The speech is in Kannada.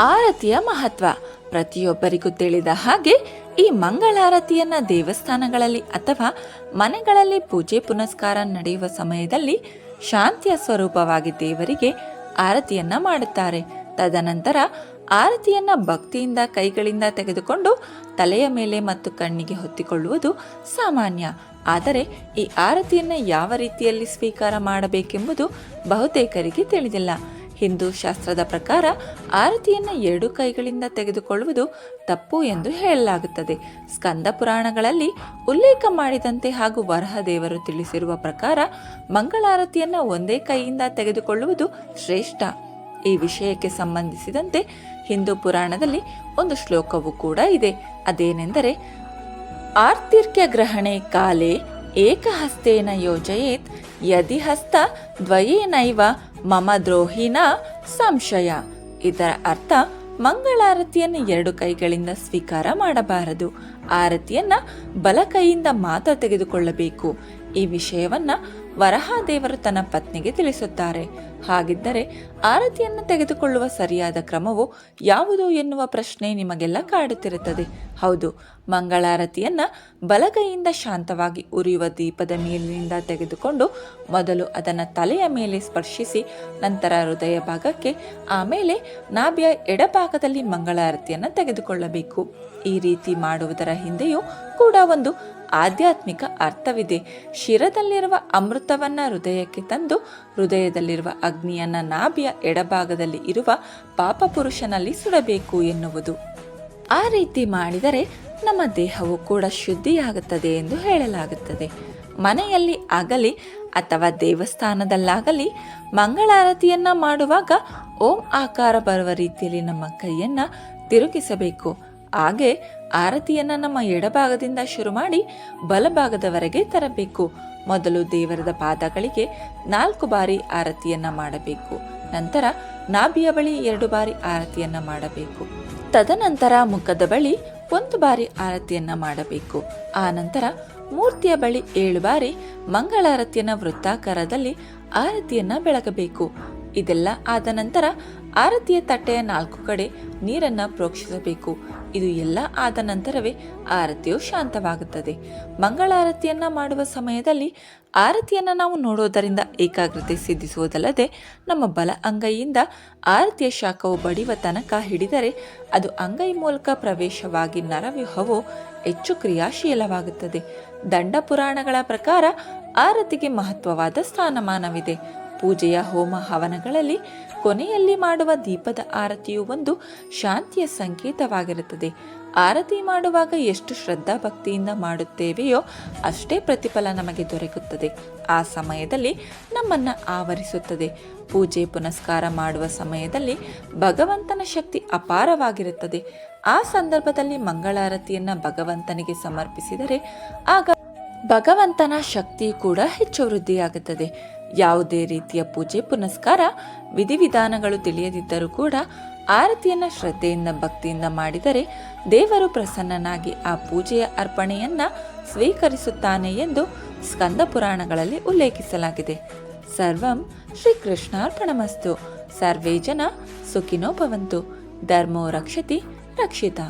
ಆರತಿಯ ಮಹತ್ವ. ಪ್ರತಿಯೊಬ್ಬರಿಗೂ ತಿಳಿದ ಹಾಗೆ ಈ ಮಂಗಳಾರತಿಯನ್ನ ದೇವಸ್ಥಾನಗಳಲ್ಲಿ ಅಥವಾ ಮನೆಗಳಲ್ಲಿ ಪೂಜೆ ಪುನಸ್ಕಾರ ನಡೆಯುವ ಸಮಯದಲ್ಲಿ ಶಾಂತಿಯ ಸ್ವರೂಪವಾಗಿ ದೇವರಿಗೆ ಆರತಿಯನ್ನ ಮಾಡುತ್ತಾರೆ. ತದನಂತರ ಆರತಿಯನ್ನ ಭಕ್ತಿಯಿಂದ ಕೈಗಳಿಂದ ತೆಗೆದುಕೊಂಡು ತಲೆಯ ಮೇಲೆ ಮತ್ತು ಕಣ್ಣಿಗೆ ಹೊತ್ತಿಕೊಳ್ಳುವುದು ಸಾಮಾನ್ಯ. ಆದರೆ ಈ ಆರತಿಯನ್ನ ಯಾವ ರೀತಿಯಲ್ಲಿ ಸ್ವೀಕಾರ ಮಾಡಬೇಕೆಂಬುದು ಬಹುತೇಕರಿಗೆ ತಿಳಿದಿಲ್ಲ. ಹಿಂದೂ ಶಾಸ್ತ್ರದ ಪ್ರಕಾರ ಆರತಿಯನ್ನು ಎರಡು ಕೈಗಳಿಂದ ತೆಗೆದುಕೊಳ್ಳುವುದು ತಪ್ಪು ಎಂದು ಹೇಳಲಾಗುತ್ತದೆ. ಸ್ಕಂದ ಪುರಾಣಗಳಲ್ಲಿ ಉಲ್ಲೇಖ ಮಾಡಿದಂತೆ ಹಾಗೂ ವರಹ ದೇವರು ತಿಳಿಸಿರುವ ಪ್ರಕಾರ ಮಂಗಳಾರತಿಯನ್ನು ಒಂದೇ ಕೈಯಿಂದ ತೆಗೆದುಕೊಳ್ಳುವುದು ಶ್ರೇಷ್ಠ. ಈ ವಿಷಯಕ್ಕೆ ಸಂಬಂಧಿಸಿದಂತೆ ಹಿಂದೂ ಪುರಾಣದಲ್ಲಿ ಒಂದು ಶ್ಲೋಕವೂ ಕೂಡ ಇದೆ. ಅದೇನೆಂದರೆ, ಆರ್ತಿರ್ಕ್ಯ ಗ್ರಹಣೆ ಕಾಲೇ ಏಕಹಸ್ತೇನ ಯೋಜಯೇತ್ ಯದಿ ಹಸ್ತ ದ್ವಯೇನೈವ ಮಮ ದ್ರೋಹಿನ ಸಂಶಯ. ಇದರ ಅರ್ಥ, ಮಂಗಳಾರತಿಯನ್ನು ಎರಡು ಕೈಗಳಿಂದ ಸ್ವೀಕಾರ ಮಾಡಬಾರದು. ಆರತಿಯನ್ನ ಬಲ ಕೈಯಿಂದ ಮಾತ್ರ ತೆಗೆದುಕೊಳ್ಳಬೇಕು. ಈ ವಿಷಯವನ್ನ ವರಹಾದೇವರು ತನ್ನ ಪತ್ನಿಗೆ ತಿಳಿಸುತ್ತಾರೆ. ಹಾಗಿದ್ದರೆ ಆರತಿಯನ್ನು ತೆಗೆದುಕೊಳ್ಳುವ ಸರಿಯಾದ ಕ್ರಮವು ಯಾವುದು ಎನ್ನುವ ಪ್ರಶ್ನೆ ನಿಮಗೆಲ್ಲ ಕಾಡುತ್ತಿರುತ್ತದೆ. ಹೌದು ಮಂಗಳಾರತಿಯನ್ನ ಬಲಗೈಯಿಂದ ಶಾಂತವಾಗಿ ಉರಿಯುವ ದೀಪದ ಮೇಲಿನಿಂದ ತೆಗೆದುಕೊಂಡು ಮೊದಲು ಅದನ್ನು ತಲೆಯ ಮೇಲೆ ಸ್ಪರ್ಶಿಸಿ ನಂತರ ಹೃದಯ ಭಾಗಕ್ಕೆ ಆಮೇಲೆ ನಾಭಿಯ ಎಡಭಾಗದಲ್ಲಿ ಮಂಗಳಾರತಿಯನ್ನು ತೆಗೆದುಕೊಳ್ಳಬೇಕು. ಈ ರೀತಿ ಮಾಡುವುದರ ಹಿಂದೆಯೂ ಕೂಡ ಒಂದು ಆಧ್ಯಾತ್ಮಿಕ ಅರ್ಥವಿದೆ. ಶಿರದಲ್ಲಿರುವ ಅಮೃತವನ್ನ ಹೃದಯಕ್ಕೆ ತಂದು ಹೃದಯದಲ್ಲಿರುವ ಅಗ್ನಿಯನ್ನ ನಾಭಿಯ ಎಡಭಾಗದಲ್ಲಿ ಇರುವ ಪಾಪಪುರುಷನಲ್ಲಿ ಸುಡಬೇಕು ಎನ್ನುವುದು. ಆ ರೀತಿ ಮಾಡಿದರೆ ನಮ್ಮ ದೇಹವು ಕೂಡ ಶುದ್ಧಿಯಾಗುತ್ತದೆ ಎಂದು ಹೇಳಲಾಗುತ್ತದೆ. ಮನೆಯಲ್ಲಿ ಆಗಲಿ ಅಥವಾ ದೇವಸ್ಥಾನದಲ್ಲಾಗಲಿ ಮಂಗಳಾರತಿಯನ್ನ ಮಾಡುವಾಗ ಓಂ ಆಕಾರ ಬರುವ ರೀತಿಯಲ್ಲಿ ನಮ್ಮ ಕೈಯನ್ನ ತಿರುಗಿಸಬೇಕು. ಹಾಗೆ ಆರತಿಯನ್ನ ನಮ್ಮ ಎಡಭಾಗದಿಂದ ಶುರು ಮಾಡಿ ಬಲಭಾಗದವರೆಗೆ ತರಬೇಕು. ಮೊದಲು ದೇವರದ ಪಾದಗಳಿಗೆ ನಾಲ್ಕು ಬಾರಿ ಆರತಿಯನ್ನ ಮಾಡಬೇಕು. ನಂತರ ನಾಭಿಯ ಬಳಿ ಎರಡು ಬಾರಿ ಆರತಿಯನ್ನ ಮಾಡಬೇಕು. ತದನಂತರ ಮುಖದ ಬಳಿ ಒಂದು ಬಾರಿ ಆರತಿಯನ್ನ ಮಾಡಬೇಕು. ಆ ನಂತರ ಮೂರ್ತಿಯ ಬಳಿ ಏಳು ಬಾರಿ ಮಂಗಳಾರತಿಯನ್ನ ವೃತ್ತಾಕಾರದಲ್ಲಿ ಆರತಿಯನ್ನ ಬೆಳಗಬೇಕು. ಇದೆಲ್ಲ ಆದ ನಂತರ ಆರತಿಯ ತಟ್ಟೆಯ ನಾಲ್ಕು ಕಡೆ ನೀರನ್ನ ಪ್ರೋಕ್ಷಿಸಬೇಕು. ಇದು ಎಲ್ಲ ಆದ ನಂತರವೇ ಆರತಿಯು ಶಾಂತವಾಗುತ್ತದೆ. ಮಂಗಳಾರತಿಯನ್ನ ಮಾಡುವ ಸಮಯದಲ್ಲಿ ಆರತಿಯನ್ನ ನಾವು ನೋಡೋದರಿಂದ ಏಕಾಗ್ರತೆ ಸಿದ್ಧಿಸುವುದಲ್ಲದೆ ನಮ್ಮ ಬಲ ಅಂಗೈಯಿಂದ ಆರತಿಯ ಶಾಖವು ಬಡಿಯುವ ತನಕ ಹಿಡಿದರೆ ಅದು ಅಂಗೈ ಮೂಲಕ ಪ್ರವೇಶವಾಗಿ ನರವ್ಯೂಹವು ಹೆಚ್ಚು ಕ್ರಿಯಾಶೀಲವಾಗುತ್ತದೆ. ದಂಡ ಪುರಾಣಗಳ ಪ್ರಕಾರ ಆರತಿಗೆ ಮಹತ್ವವಾದ ಸ್ಥಾನಮಾನವಿದೆ. ಪೂಜೆಯ ಹೋಮ ಹವನಗಳಲ್ಲಿ ಕೊನೆಯಲ್ಲಿ ಮಾಡುವ ದೀಪದ ಆರತಿಯು ಒಂದು ಶಾಂತಿಯ ಸಂಕೇತವಾಗಿರುತ್ತದೆ. ಆರತಿ ಮಾಡುವಾಗ ಎಷ್ಟು ಶ್ರದ್ಧಾ ಭಕ್ತಿಯಿಂದ ಮಾಡುತ್ತೇವೆಯೋ ಅಷ್ಟೇ ಪ್ರತಿಫಲ ನಮಗೆ ದೊರಕುತ್ತದೆ. ಆ ಸಮಯದಲ್ಲಿ ನಮ್ಮನ್ನ ಆವರಿಸುತ್ತದೆ. ಪೂಜೆ ಪುನಸ್ಕಾರ ಮಾಡುವ ಸಮಯದಲ್ಲಿ ಭಗವಂತನ ಶಕ್ತಿ ಅಪಾರವಾಗಿರುತ್ತದೆ. ಆ ಸಂದರ್ಭದಲ್ಲಿ ಮಂಗಳಾರತಿಯನ್ನ ಭಗವಂತನಿಗೆ ಸಮರ್ಪಿಸಿದರೆ ಆಗ ಭಗವಂತನ ಶಕ್ತಿ ಕೂಡ ಹೆಚ್ಚು ವೃದ್ಧಿಯಾಗುತ್ತದೆ. ಯಾವುದೇ ರೀತಿಯ ಪೂಜೆ, ಪುನಸ್ಕಾರ, ವಿಧಿವಿಧಾನಗಳು ತಿಳಿಯದಿದ್ದರೂ ಕೂಡ ಆರತಿಯನ್ನ ಶ್ರದ್ಧೆಯಿಂದ, ಭಕ್ತಿಯಿಂದ ಮಾಡಿದರೆ ದೇವರು ಪ್ರಸನ್ನನಾಗಿ ಆ ಪೂಜೆಯ ಅರ್ಪಣೆಯನ್ನ ಸ್ವೀಕರಿಸುತ್ತಾನೆ ಎಂದು ಸ್ಕಂದ ಪುರಾಣಗಳಲ್ಲಿ ಉಲ್ಲೇಖಿಸಲಾಗಿದೆ. ಸರ್ವಂ ಶ್ರೀಕೃಷ್ಣಾರ್ಪಣಮಸ್ತು. ಸರ್ವೇ ಜನ ಸುಖಿನೋ ಭವಂತು. ಧರ್ಮೋ ರಕ್ಷತಿ ರಕ್ಷಿತ.